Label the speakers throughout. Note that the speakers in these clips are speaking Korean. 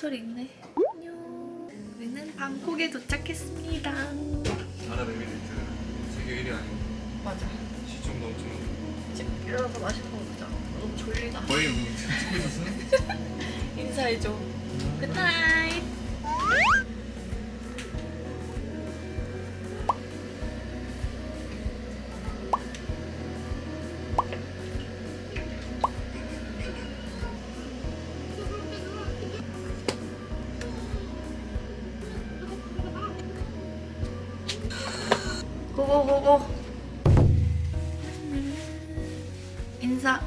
Speaker 1: 배터리 있네. 안녕. 우리는 방콕에 도착했습니다.
Speaker 2: 아랍에미리트 세계 1위 아니고
Speaker 1: 맞아.
Speaker 2: 시중도 엄청
Speaker 1: 이제 일어나서 맛있는 거 먹자. 너무 졸리다.
Speaker 2: 거의 뭐
Speaker 1: 인사해줘. 굿나잇. 고고고고. 인사.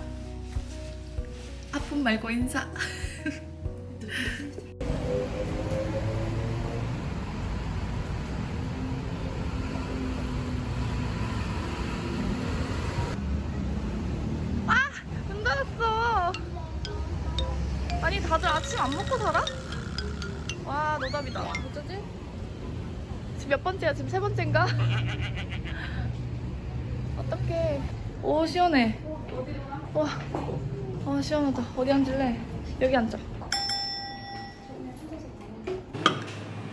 Speaker 1: 아픔 말고 인사. 아! 문 닫았어. 아니 다들 아침 안 먹고 살아? 와 노답이다. 어쩌지? 지금 몇 번째야? 지금 세 번째인가? 어떡해. 오 시원해. 와. 아 시원하다. 어디 앉을래? 여기 앉자.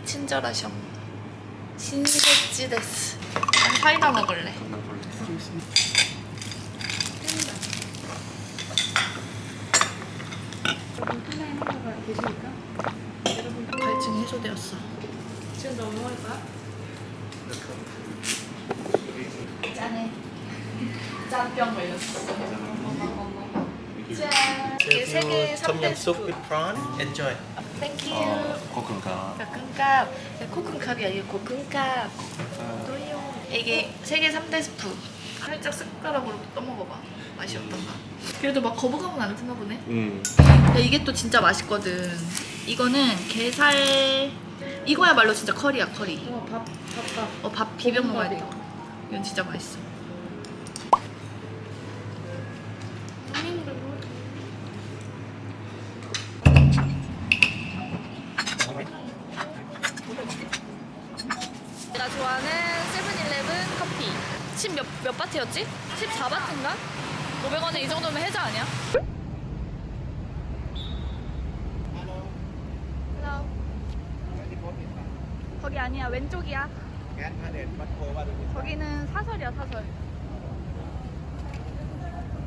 Speaker 1: 친절하셔. 신세찌 데스. 난 사이다 먹을래. 갈증 해소되었어. 지금 거야? 짠해. 짠병 걸렸어. 짠. 이게 세계 3대
Speaker 3: soup
Speaker 1: 스프.
Speaker 3: with prawn. Enjoy.
Speaker 1: 땡큐.
Speaker 2: 코큰가
Speaker 1: 볶음밥. 코큰캅이야. 이게 볶음밥. 또요. 이게 세계 3대 스프. 살짝 숟가락으로 떠먹어봐. 맛이 어떤가? 그래도 막 거부감은 안 드나 보네.
Speaker 2: 음
Speaker 1: 근데 이게 또 진짜 맛있거든. 이거는 게살 이거야말로 진짜 커리야 커리.
Speaker 4: 어, 밥, 밥 밥.
Speaker 1: 어 밥 비벼 먹어야 돼. 이건 진짜 맛있어. 내가 좋아하는 세븐일레븐 커피. 10 몇, 몇 바트였지? 14바트인가? 500원에 이 정도면 해자 아니야? Hello. 거기 아니야. 왼쪽이야. 거기는 사설이야 사설.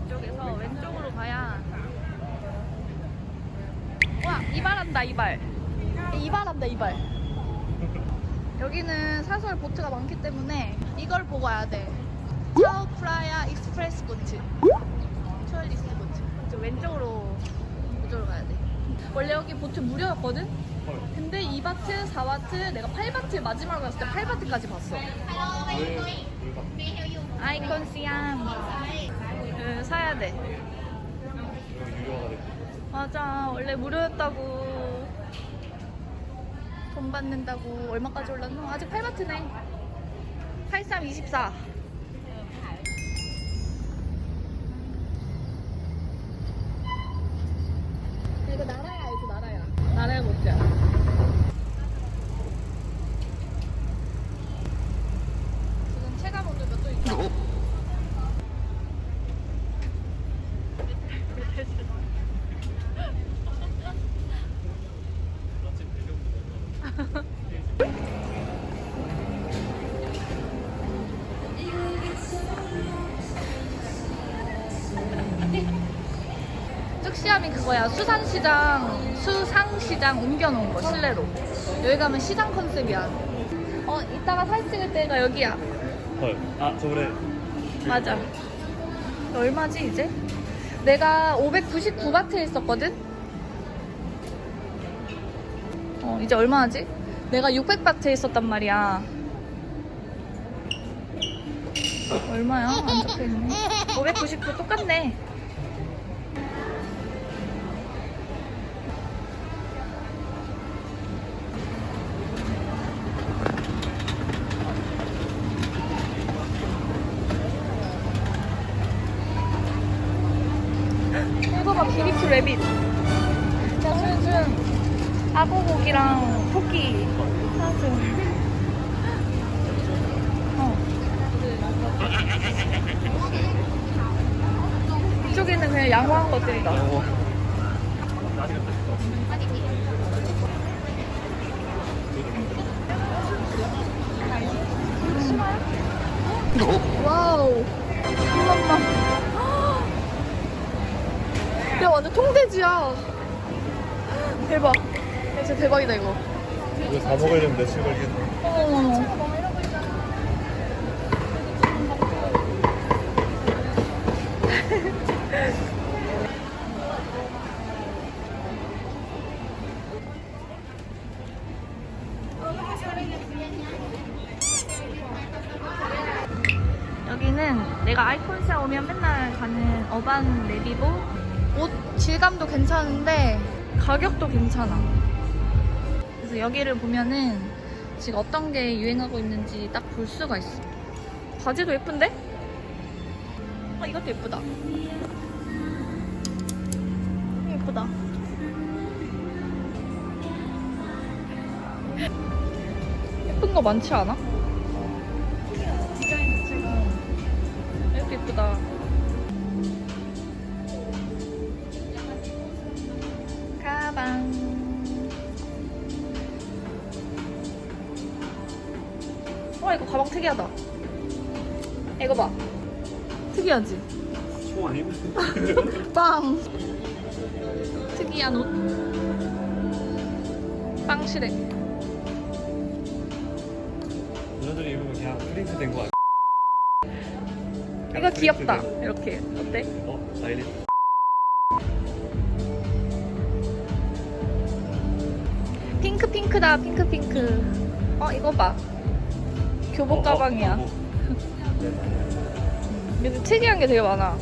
Speaker 1: 이쪽에서 왼쪽으로 가야. 와 이발한다 이발. 이발한다 이발. 여기는 사설 보트가 많기 때문에 이걸 보고 와야 돼. 차오 프라야 익스프레스 보트 초얼리스 보트 저 왼쪽으로 이쪽으로 가야 돼. 원래 여기 보트 무료였거든 근데 2바트, 4바트, 내가 8바트 마지막으로 갔을 때 8바트까지 봤어. 아이콘 시암. 그, 사야 돼. 맞아. 원래 무료였다고. 돈 받는다고. 얼마까지 올랐노? 아직 8바트네. 83, 그거야. 수산시장, 수상시장 옮겨놓은 거, 실내로. 여기 가면 시장 컨셉이야. 어, 이따가 사진 찍을 때가 여기야.
Speaker 2: 헐. 아 저번에
Speaker 1: 맞아. 얼마지 이제? 내가 599바트에 있었거든? 어, 이제 얼마지? 내가 600바트에 있었단 말이야. 얼마야? 안 적혀있네. 599 똑같네. 봐, 비리프 레빗. 자, 순순. 아고고기랑 토끼. 사슴. 어. 이쪽에는 그냥 양호한 것들이다.
Speaker 2: 어.
Speaker 1: 와우. 엄마. 야 완전 통돼지야. 대박. 야, 진짜 대박이다 이거.
Speaker 2: 이거 다 먹으려면 며칠 걸리겠네.
Speaker 1: 어머머머. 여기는 내가 아이콘스에 오면 맨날 가는 어반 레디보 옷 질감도 괜찮은데 가격도 괜찮아. 그래서 여기를 보면은 지금 어떤 게 유행하고 있는지 딱 볼 수가 있어. 바지도 예쁜데? 아 이것도 예쁘다. 예쁘다. 예쁜 거 많지 않아? 이것도 예쁘다 와 이거 가방 특이하다 이거 봐 특이하지?
Speaker 2: 총 아니면?
Speaker 1: 빵 특이한 옷 빵시래
Speaker 2: 누나들이 입으면 그냥 프린트 된거 아니야?
Speaker 1: 이거 귀엽다 이렇게 어때?
Speaker 2: 어? 나일리
Speaker 1: 핑크 핑크다 핑크 핑크 어 이거 봐 교복 가방이야. 근데 특이한 게 되게 많아.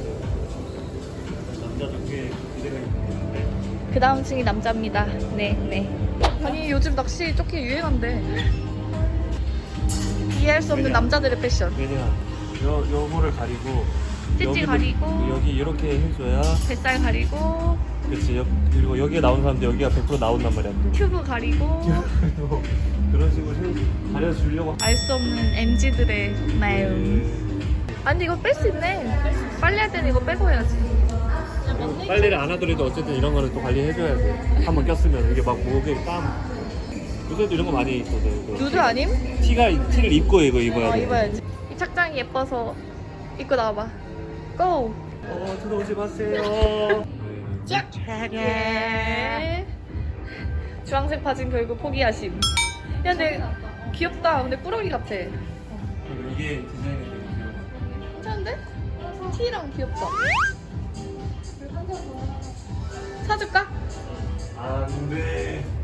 Speaker 1: 그 다음 층이 남자입니다. 네 네. 아니 요즘 낚시 조끼 유행한데. 이해할 수 없는
Speaker 2: 왜냐?
Speaker 1: 남자들의 패션.
Speaker 2: 왜냐? 요, 요거를 가리고
Speaker 1: 찌찌 가리고.
Speaker 2: 여기 이렇게 해줘야
Speaker 1: 뱃살 가리고
Speaker 2: 그치 여, 그리고 여기에 나온 사람들 여기가 100% 나온단 말이야 또.
Speaker 1: 튜브 가리고
Speaker 2: 그런 식으로 해- 가려주려고
Speaker 1: 알 수 없는 MZ들의 마음 아니 이거 뺄 수 있네 빨래할 때는 이거 빼고 해야지
Speaker 2: 빨래를 안 하더라도 어쨌든 이런 거는 또 관리해줘야 돼. 한번 꼈으면 이게 막 목에 땀. 요새도 이런 거 많이 있거든. 그
Speaker 1: 누드 아님?
Speaker 2: 티가 티를 입고 이거 입어야
Speaker 1: 어
Speaker 2: 돼.
Speaker 1: 입어야지 이 착장이 예뻐서 입고 나와봐 고!
Speaker 2: 어 들어오지 마세요.
Speaker 1: 쫙! 예. 주황색 바진 결국 포기하심 야 근데 귀엽다 근데 꾸러기 같아
Speaker 2: 그리고 이게 디자인이 되게 귀여워.
Speaker 1: 괜찮은데? 티랑 귀엽다 사줄까?
Speaker 2: 아근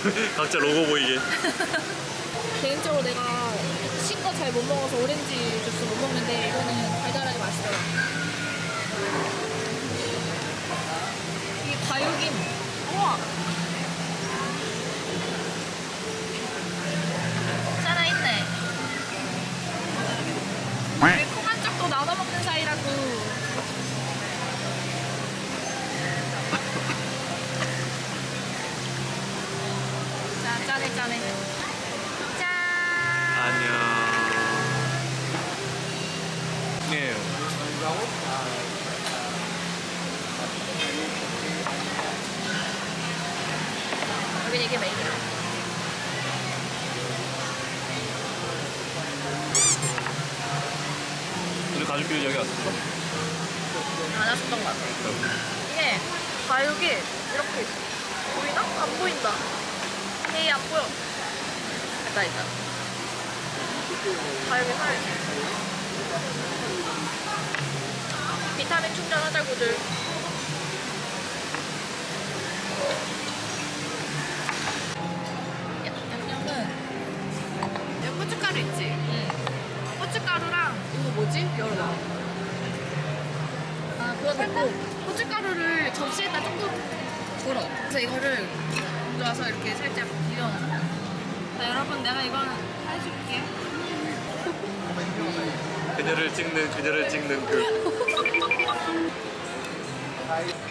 Speaker 2: 각자 로고 보이게.
Speaker 1: 개인적으로 내가 신 거 잘 못 먹어서 오렌지 주스 못 먹는데 이거는 달달하게 맛있더라. 이게 과육임. 우와. 짜네. 짠!
Speaker 2: 안녕. 네.
Speaker 1: 여긴 이게 메인이야.
Speaker 2: 오늘 가족끼리 여기 왔었어?
Speaker 1: 안 하셨던 것 같아. 이게 과육이 이렇게. 보이나? 안 보인다. 헤이 안 보여. 있다 있다. 과육이 살아있어. 비타민 충전하자고들. 야, 양념은 여기 고춧가루 있지? 응. 고춧가루랑 이거 뭐지? 열어봐. 아, 그거 넣고 고춧가루를 접시에다 조금 덜어. 그래서 이거를 가져와서 이렇게 살짝 비벼놔. 자, 여러분 내가 이건 해줄게.
Speaker 2: 그녀를 찍는 그녀를 찍는 그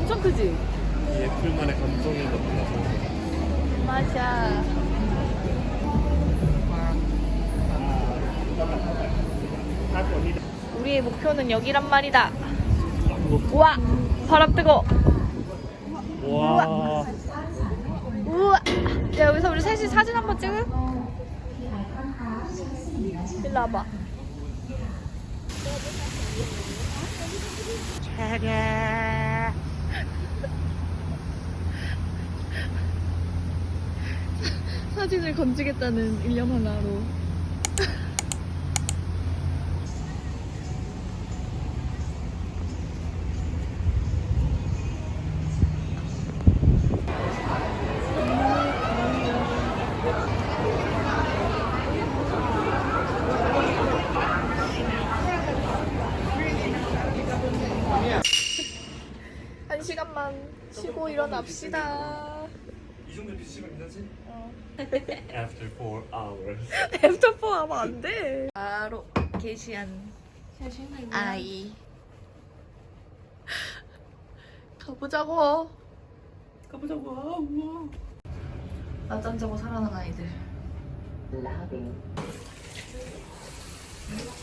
Speaker 1: 엄청 크지?
Speaker 2: 이 애플만의 감성이 넘쳐서
Speaker 1: 맞아. 우리의 목표는 여기란 말이다. 우와, 바람 뜨거.
Speaker 2: 와
Speaker 1: 우와. 야 여기서 우리 셋이 사진 한번 찍을? 일로 와봐. 사진을 건지겠다는 일념 하나로. 한 시간만 쉬고 일어납시다.
Speaker 2: 이 정도 비치면 괜찮지?
Speaker 1: 어.
Speaker 2: After 4 hours
Speaker 1: 랩터포 하면 안 돼. 바로 게시한 아이. 가보자고. 가보자고. 낮잠 자고 살아난 아이들. I'm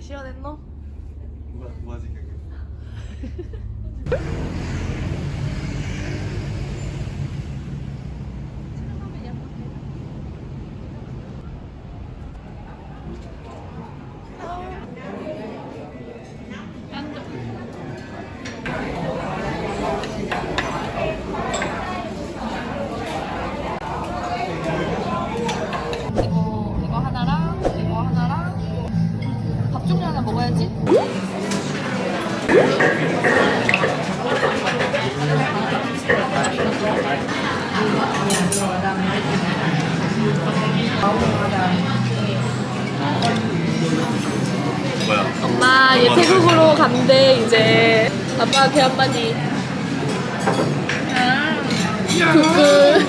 Speaker 1: 시원했노?
Speaker 2: 누가 누가 지금
Speaker 1: 이
Speaker 2: 뭐야
Speaker 1: 엄마 얘 태국으로 간대 이제. 아빠 걔 한마디. 야,
Speaker 2: 네.